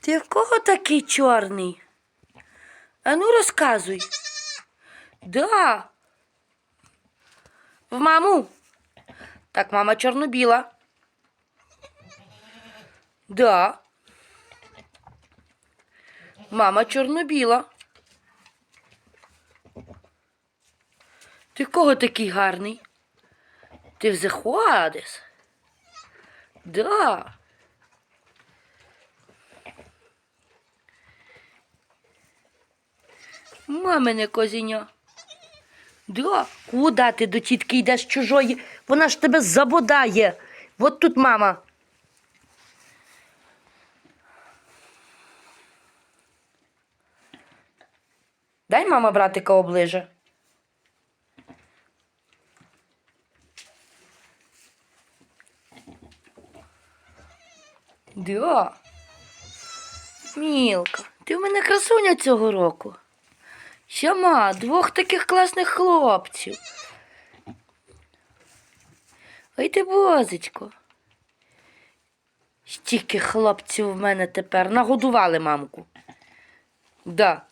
Ти в кого такий чорний? А ну розказуй. Да. В маму. Так, мама чорно-біла. Да. Мама чорно-біла. Ти кого такий гарний? Ти в заходиш? Да. Мамине козеня. Да, куда ти до тітки йдеш чужої? Вона ж тебе забодає. От тут мама. Дай мама братика оближе. Да. Мілка, ти в мене красуня цього року. Сяма, двох таких класних хлопців. Ой ти бозечко. Стільки хлопців в мене тепер нагодували мамку. Да.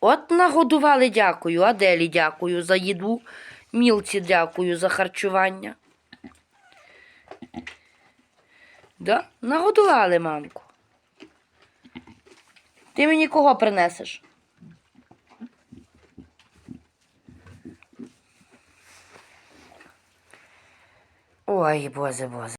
От нагодували дякую, Аделі дякую за їду, мілці дякую за харчування. Да? Нагодували мамку. Ти мені кого принесеш? Ой, боже, боже.